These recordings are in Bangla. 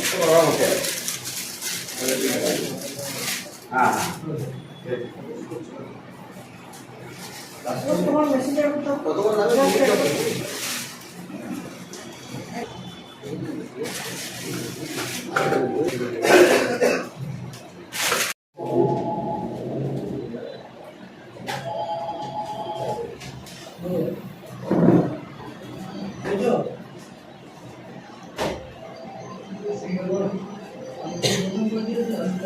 목적으로 가볼게요. 아, 소통하면 시작부터 소통은 나는 시작부터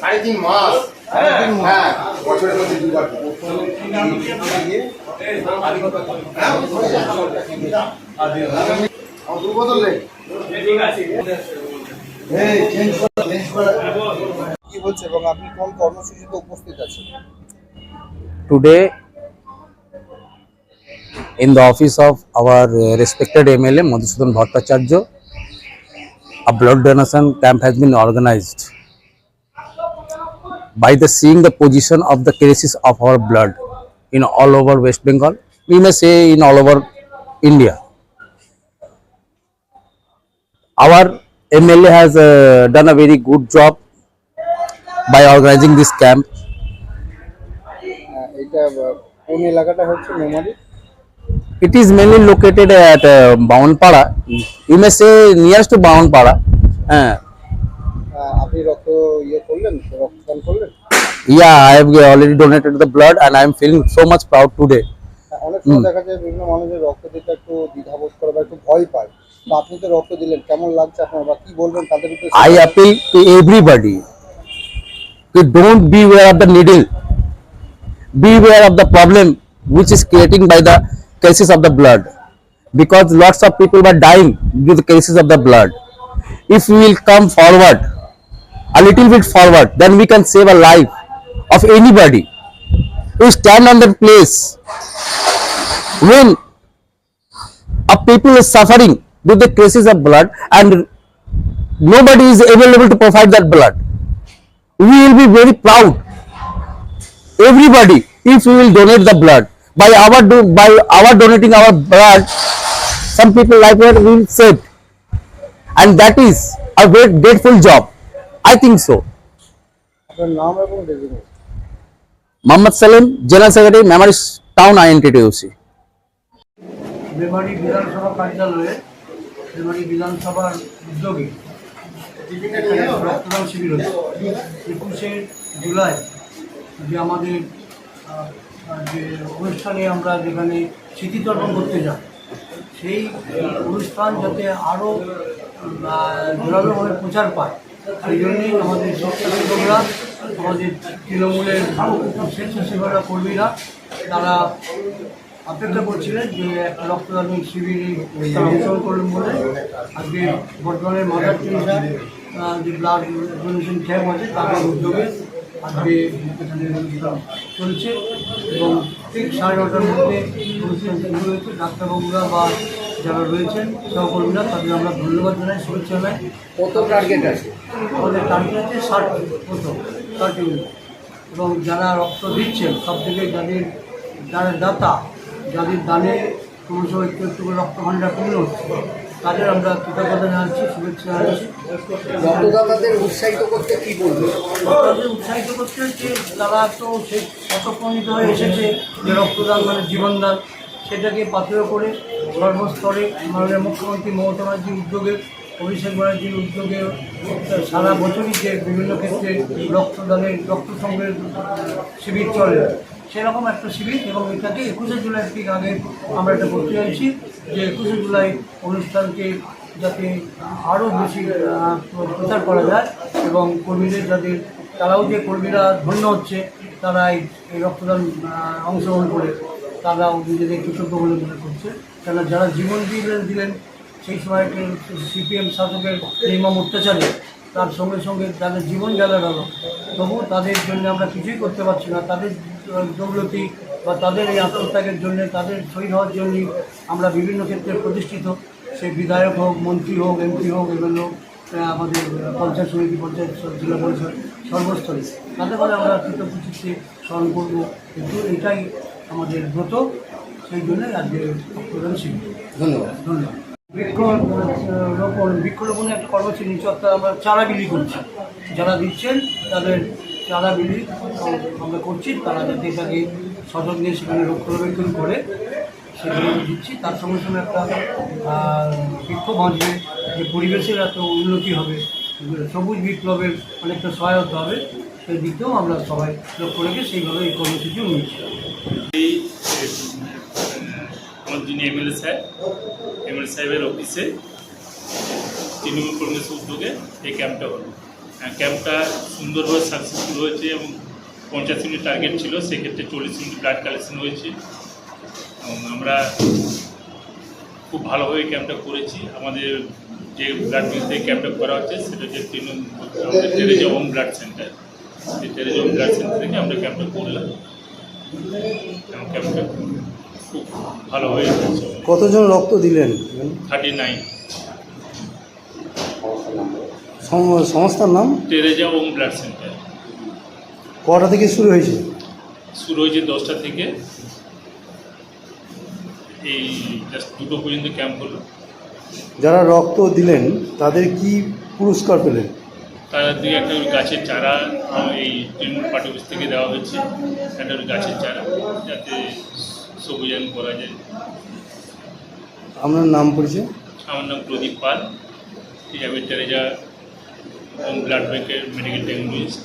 সাড়ে তিন মাস হ্যাঁ। বছরের মধ্যে দুবার দু বোতল কি বলছে এবং আপনি কোন কর্মসূচিতে উপস্থিত আছেন? Today in the office of our uh, respected MLA Madhusudan Bhattacharya, a blood donation camp has been organized. By the seeing the position of the crisis of our blood in all over West Bengal, we may say in all over India. Our MLA has uh, done a very good job by organizing this camp হ্যাঁ, এটা কোন এলাকাটা It is mainly located at uh, Bawanpara. You may say nearest to Bawanpara. Uh, আপনি রক্ত ইয়ে করলেন রক্তদান করলেন yeah, I have already donated the blood and I am feeling so much proud today. হ্যাঁ, অনেক সময় দেখা যায় বিভিন্ন মানুষের রক্ত দিতে একটু দ্বিধাবোধ করে বা একটু ভয় পায় তো আপনি তো রক্ত দিলেন কেমন লাগছে আপনার বা কি বলবেন তাদের উপরে I appeal to everybody to don't beware of the needle. Beware of the problem which is creating by the cases of the blood. Because lots of people were dying due to cases of the blood. If we will come forward, a little bit forward, then we can save a life of anybody. We stand on that place when a people is suffering due to cases of blood and nobody is available to provide that blood. We will be very proud, everybody, if we will donate the blood. By our do, by our donating our blood, some people life were will saved, and that is a very grateful job. I think so. Muhammad Salim, General Secretary, Memories Town INTTUC. Memari বিধানসভা কার্যালয়ে মেমারি বিধানসভার উদ্যোগে রক্তদান শিবির হচ্ছে একুশে জুলাই যে আমাদের যে অনুষ্ঠানে আমরা যেখানে স্মৃতিতর্পণ করতে যাই, সেই অনুষ্ঠান যাতে আরও জোরালোভাবে প্রচার পায়, সেই জন্যই আমাদের স্বেচ্ছাসেবকরা আমাদের তৃণমূলের স্বেচ্ছাসেবকরা, কর্মীরা, তারা অপেক্ষা করছিলেন যে একটা রক্তদান শিবিরে অংশগ্রহণ করবেন বলে। আজকে বর্তমানে মাদার টেরিসা যে ব্লাড ডোনেশন ক্যাম্প আছে, তাদের উদ্যোগে আজকে চলছে এবং ঠিক সাড়ে নটার মধ্যে অনুষ্ঠান শুরু হয়েছে। ডাক্তারবাবুরা বা যারা রয়েছেন সহকর্মীরা তাদের আমরা ধন্যবাদ জানাই শুভেচ্ছা জানাই কত টার্গেট আছে? আমাদের টার্গেট আছে ষাট কত ষাট এবং যারা রক্ত দিচ্ছেন সব থেকে যাদের যারা দাতা যাদের দানে ক্রমশ একটু একটু করে রক্ত ভাণ্ডার পূর্ণ হচ্ছে তাদের আমরা কৃতজ্ঞতা জানাচ্ছি শুভেচ্ছা জানাচ্ছি। রক্তদাতাদের উৎসাহিত করতে কি তাদের উৎসাহিত করতে হচ্ছে তারা তো সেই শতপ্রণিত হয়ে এসেছে যে রক্তদান মানে জীবনদান সেটাকে পাথেয় করে সর্বস্তরে মাননীয় মুখ্যমন্ত্রী মমতা ব্যানার্জির উদ্যোগে অভিষেক ব্যানার্জির উদ্যোগে সারা বছরই যে বিভিন্ন ক্ষেত্রে রক্তদানের রক্ত সংগ্রহের শিবির চলে। সেরকম একটা শিবির এবং এটাকে একুশে জুলাই ঠিক আগে আমরা এটা করতে চাইছি যে একুশে জুলাই অনুষ্ঠানকে যাতে আরও বেশি প্রচার করা যায় এবং কর্মীদের যাদের তারাও যে কর্মীরা ধন্য হচ্ছে তারা এই রক্তদান অংশগ্রহণ করে, তারাও নিজেদের কৃতজ্ঞ বলে মনে করছে। কেন যারা জীবন দিলেন দিলেন, সেই সময় সিপিএম শাসকের নির্মম অত্যাচারে, তার সঙ্গে সঙ্গে তাদের জীবন গেল গেল তবুও তাদের জন্য আমরা কিছুই করতে পারছি না, তাদের দৌলতি বা তাদের এই আত্মত্যাগের জন্য তাদের শহীদ হওয়ার জন্য আমরা বিভিন্ন ক্ষেত্রে প্রতিষ্ঠিত। সে বিধায়ক হোক মন্ত্রী হোক এমপি হোক এগুলো আমাদের পঞ্চায়েত সমিতি পঞ্চায়েত জেলা পরিষদ সর্বস্তরে। তাতে করে আমরা কৃতজ্ঞচিত্তে স্মরণ করব। কিন্তু এটাই আমাদের ব্রত। সেই জন্যই আজকে প্রধান শিবির। ধন্যবাদ। ধন্যবাদ। বৃক্ষ রোপণ বৃক্ষরোপণের একটা কর্মসূচি নিচ্ছে অর্থাৎ আমরা চারা বিলি করছি। যারা দিচ্ছেন তাদের চারা বিলি আমরা করছি তারা যাতে এটাকে নিয়ে সেখানে রক্ষণাবেক্ষণ করে সেগুলো দিচ্ছি। তার সঙ্গে সঙ্গে একটা আহ, বৃক্ষ বাঁচবে যে পরিবেশের এত উন্নতি হবে সবুজ বিপ্লবের অনেকটা সহায়তা হবে সেই দিকেও আমরা সবাই লক্ষ্য রেখে সেইভাবে এই কর্মসূচিও নিচ্ছি এই যিনি এমএলএ সাহেব এমএলএ সাহেবের অফিসে তৃণমূল কংগ্রেসের উদ্যোগে এই ক্যাম্পটা হলো। ক্যাম্পটা সুন্দরভাবে সাকসেসফুল হয়েছে এবং পঞ্চাশ মিনিট টার্গেট ছিল সেক্ষেত্রে চল্লিশ মিনিট ব্লাড কালেকশন হয়েছে। এবং আমরা খুব ভালোভাবে ক্যাম্পটা করেছি। আমাদের যে ব্লাড ব্যাঙ্ক থেকে ক্যাম্পটা করা হচ্ছে সেটা হচ্ছে তৃণমূল আমাদের টেরেজা হোম ব্লাড সেন্টার সেই টেরেজা হোম ব্লাড সেন্টার থেকে আমরা ক্যাম্পটা করলাম। এবং ক্যাম্পটা খুব ভালোভাবে কতজন রক্ত দিলেন? থার্টি নাইন সংস্থার নাম? টেরেজা ওম ব্লাড সেন্টার। কটা থেকে শুরু হয়েছে? শুরু হয়েছে দশটা থেকে। এই জাস্ট দুটো পর্যন্ত ক্যাম্প হলো। যারা রক্ত দিলেন তাদের কি পুরস্কার পেলেন? তার দিকে একটা ওই গাছের চারা এই তৃণমূল পার্টি অফিস থেকে দেওয়া হয়েছে। একটা ওই গাছের চারা যাতে সবুজায়ন করা যায়। আপনার নাম পরিচয়? আমার নাম প্রদীপ পাল। এই আমি Teresa ব্লাড ব্যাংকের মেডিকেল টেকনোলজিস্ট